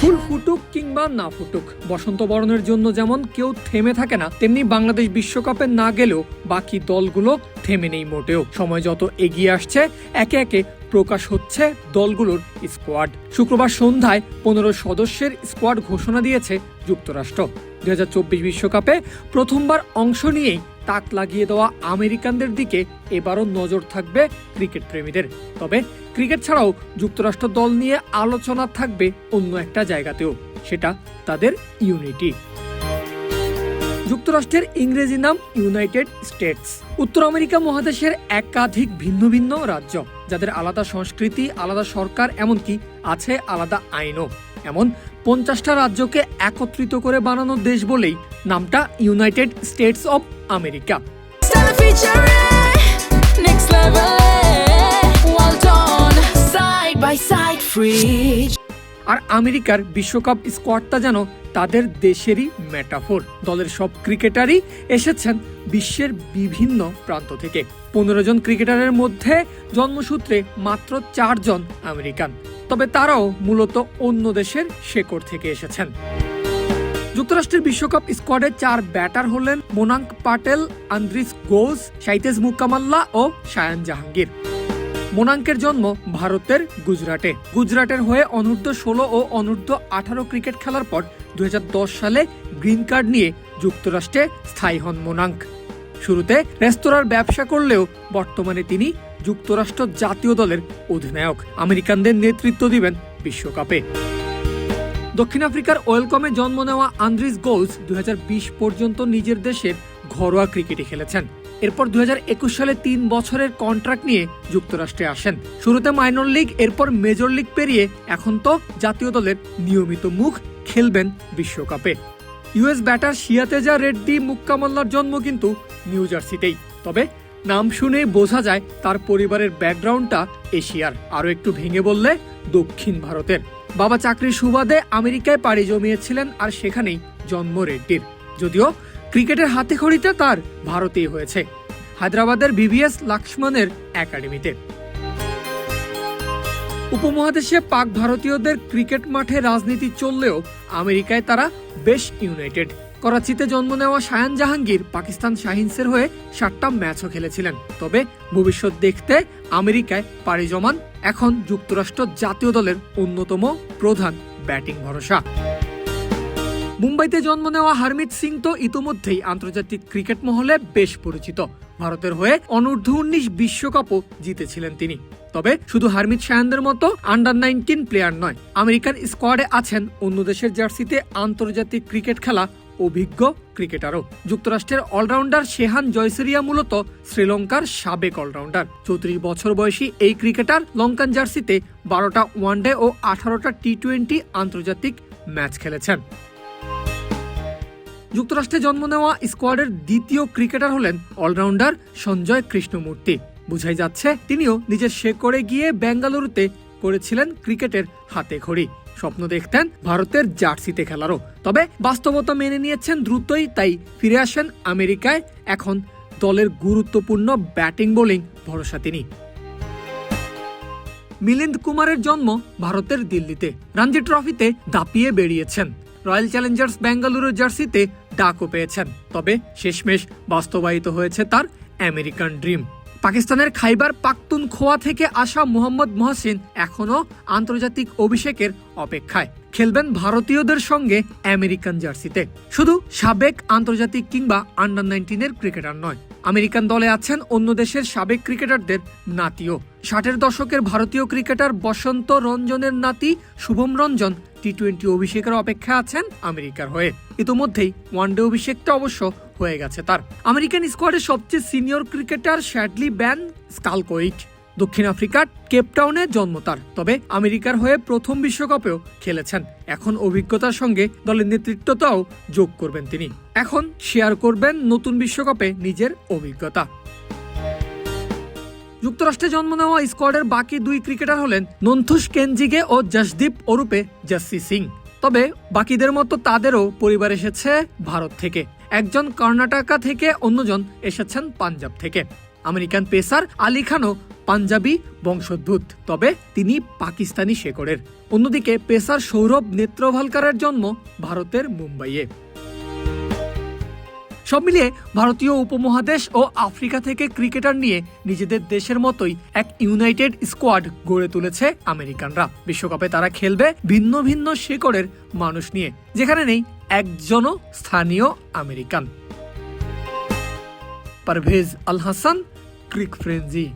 ফুল ফুটুক কিংবা না ফুটুক, বসন্ত বরণের জন্য যেমন কেউ থেমে থাকে না, তেমনি বাংলাদেশ বিশ্বকাপে না গেলেও বাকি দলগুলো থেমে নেই মোটেও। সময় যত এগিয়ে আসছে, একে একে প্রকাশ হচ্ছে দলগুলোর স্কোয়াড। শুক্রবার সন্ধ্যায় পনেরো সদস্যের স্কোয়াড ঘোষণা দিয়েছে যুক্তরাষ্ট্র। দুই বিশ্বকাপে প্রথমবার অংশ নিয়েই তাক লাগিয়ে দেওয়া আমেরিকানদের দিকে এবারও নজর থাকবে ক্রিকেট প্রেমীদের। তবে ক্রিকেট ছাড়াও যুক্তরাষ্ট্র দল নিয়ে আলোচনা থাকবে অন্য একটা জায়গাতেও, সেটা তাদের ইউনিটি। যুক্তরাষ্ট্রের ইংরেজি নাম ইউনাইটেড স্টেটস। উত্তর আমেরিকা মহাদেশের একাধিক ভিন্ন ভিন্ন রাজ্য, যাদের আলাদা সংস্কৃতি, আলাদা সরকার, এমনকি আছে আলাদা আইনও। এমন পঞ্চাশটা রাজ্যকে একত্রিত করে বানানো দেশ বলেই নামটা ইউনাইটেড স্টেটস অব আমেরিকা. আর আমেরিকার বিশ্বকাপ স্কোয়াডটা যেন তাদের দেশেরই মেটাফোর। দলের সব ক্রিকেটারই এসেছেন বিশ্বের বিভিন্ন প্রান্ত থেকে। পনেরো জন ক্রিকেটারের মধ্যে জন্মসূত্রে মাত্র চারজন আমেরিকান। তবে তারাও মূলত অন্য দেশের শেকড় থেকে এসেছেন। যুক্তরাষ্ট্রের বিশ্বকাপ স্কোয়াডে চার ব্যাটার হলেন মোনাঙ্ক পাটেল, আন্দ্রিস গোস সাইতেজ মুকামাল্লা ও শায়ান জাহাঙ্গীর। মোনাঙ্কের জন্ম ভারতের গুজরাটে। গুজরাটের হয়ে অনূর্ধ্ব ষোলো ও অনূর্ধ্ব আঠারো ক্রিকেট খেলার পর দু হাজার দশ সালে গ্রিন কার্ড নিয়ে যুক্তরাষ্ট্রে স্থায়ী হন মোনাঙ্ক। শুরুতে রেস্তোরাঁর ব্যবসা করলেও বর্তমানে তিনি যুক্তরাষ্ট্র জাতীয় দলের অধিনায়ক। আমেরিকানদের নেতৃত্ব দিবেন বিশ্বকাপে। দক্ষিণ আফ্রিকার ওয়েলকমে জন্ম নেওয়া আন্দ্রিস গোলস দুই পর্যন্ত নিজের দেশের ঘরোয়া ক্রিকেটে খেলেছেন। এরপর দুই সালে তিন বছরের কন্ট্রাক্ট নিয়ে যুক্তরাষ্ট্রে আসেন। শুরুতে মাইনর লিগ, এরপর মেজর লিগ পেরিয়ে এখন তো জাতীয় দলের নিয়মিত মুখ খেলবেন বিশ্বকাপে। ইউএস ব্যাটার শিয়াতেজা রেড্ডি মুক্কামাল্লার জন্ম কিন্তু নিউ জার্সিতেই। তবে নাম শুনে বোঝা যায় তার পরিবারের ব্যাকগ্রাউন্ডটা এশিয়ার। আরও একটু ভেঙে বললে, দক্ষিণ ভারতের। বাবা চাকরির সুবাদে আমেরিকায় পাড়ি জমিয়েছিলেন আর সেখানেই জন্ম রেড্ডির। যদিও ক্রিকেটের হাতে খড়িতে তার ভারতেই হয়েছে। হায়দ্রাবাদের বিভিএস লাক্সমানের একাডেমিতে। উপমহাদেশে পাক ভারতীয়দের ক্রিকেট মাঠে রাজনীতি চললেও আমেরিকায় তারা বেশ ইউনাইটেড করাচিতে জন্ম নেওয়া শায়ান জাহাঙ্গীর পাকিস্তান শাহিনসের হয়ে সাতটা ম্যাচও খেলেছিলেন। তবে ভবিষ্যৎ দেখতে আমেরিকায় পাড়ি জমান এখন যুক্তরাষ্ট্র জাতীয় দলের অন্যতম প্রধান ব্যাটিং ভরসা। মুম্বাইতে জন্ম নেওয়া হারমিত সিং তো ইতোমধ্যেই আন্তর্জাতিক ক্রিকেট মহলে বেশ পরিচিত। ভারতের হয়ে অনূর্ধ্ব উনিশ বিশ্বকাপও জিতেছিলেন তিনি। তবে শুধু হারমিত শায়ানদের মতো আন্ডার নাইনটিন প্লেয়ার নয় আমেরিকান স্কোয়াডে আছেন অন্য দেশের জার্সিতে আন্তর্জাতিক ক্রিকেট খেলা অভিজ্ঞ ক্রিকেটারও। যুক্তরাষ্ট্রের অলরাউন্ডার শেহান জয়সেরিয়া মূলত শ্রীলঙ্কার সাবেক অলরাউন্ডার। চৌত্রিশ বছর বয়সী এই ক্রিকেটার লঙ্কান জার্সিতে বারোটা ওয়ানডে ও আঠারোটা টি টোয়েন্টি আন্তর্জাতিক ম্যাচ খেলেছেন। যুক্তরাষ্ট্রে জন্ম নেওয়া স্কোয়াডের দ্বিতীয় ক্রিকেটার হলেন অলরাউন্ডার সঞ্জয় কৃষ্ণমূর্তি। বুঝাই যাচ্ছে, তিনিও নিজের শেকড়ে গিয়ে বেঙ্গালুরুতে করেছিলেন ক্রিকেটের হাতে খড়ি। স্বপ্ন দেখতেন ভারতের জার্সিতে খেলারও। তবে বাস্তবতা মেনে নিয়েছেন দ্রুতই, তাই ফিরে আসেন আমেরিকায় এখন দলের গুরুত্বপূর্ণ ব্যাটিং বোলিং ভরসা তিনি। মিলিন্দ কুমারের জন্ম ভারতের দিল্লিতে। রঞ্জি ট্রফিতে দাপিয়ে বেরিয়েছেন। রয়্যাল চ্যালেঞ্জার্স বেঙ্গালুরু জার্সিতে ডাকও পেয়েছেন। তবে শেষমেশ বাস্তবায়িত হয়েছে তার আমেরিকান ড্রিম। পাকিস্তানের খাইবার পাখতুন খোয়া থেকে আসা মোহাম্মদ মহসিন এখনও আন্তর্জাতিক অভিষেকের অপেক্ষায়। খেলবেন ভারতীয়দের সঙ্গে আমেরিকান জার্সিতে। শুধু সাবেক আন্তর্জাতিক কিংবা আন্ডার নাইনটিনের ক্রিকেটার নয়। আমেরিকান দলে আছেন অন্য দেশের সাবেক ক্রিকেটারদের নাতিও। ষাটের দশকের ভারতীয় ক্রিকেটার বসন্ত রঞ্জনের নাতি শুভম রঞ্জন টি টোয়েন্টি অভিষেকের অপেক্ষা আছেন আমেরিকার হয়ে। ইতোমধ্যেই ওয়ানডে অভিষেকটা অবশ্য হয়ে গেছে। তার আমেরিকান স্কোয়াডের সবচেয়ে সিনিয়র ক্রিকেটার শ্যাডলি ব্যান স্কালকোইট দক্ষিণ আফ্রিকার কেপটাউনে জন্ম তার। তবে আমেরিকার হয়ে প্রথম বিশ্বকাপেও খেলেছেন। এখন অভিজ্ঞতার সঙ্গে দলের নেতৃত্বটাও যোগ করবেন তিনি। এখন শেয়ার করবেন নতুন বিশ্বকাপে নিজের অভিজ্ঞতা। যুক্তরাষ্ট্রে জন্ম নেওয়া স্কোয়াডের বাকি দুই ক্রিকেটার হলেন নন্থুস কেনজিগে ও জসদীপ ওরূপে জাসি সিং। তবে বাকিদের মতো তাদেরও পরিবার এসেছে ভারত থেকে। একজন কর্ণাটকা থেকে অন্যজন এসেছেন পাঞ্জাব থেকে। আমেরিকান পেসার আলী খানও পাঞ্জাবি বংশোদ্ভূত, তবে তিনি পাকিস্তানি শেকড়ের। অন্যদিকে পেসার সৌরভ নেত্রভালকারের জন্ম ভারতের মুম্বাইয়ে। সব মিলিয়ে ভারতীয় উপমহাদেশ ও আফ্রিকা থেকে ক্রিকেটার নিয়ে নিজেদের দেশের মতোই এক ইউনাইটেড স্কোয়াড গড়ে তুলেছে আমেরিকানরা। বিশ্বকাপে তারা খেলবে ভিন্ন ভিন্ন শেকড়ের মানুষ নিয়ে, যেখানে নেই একজনও স্থানীয় American. Parvez Al Hasan crick frenzy.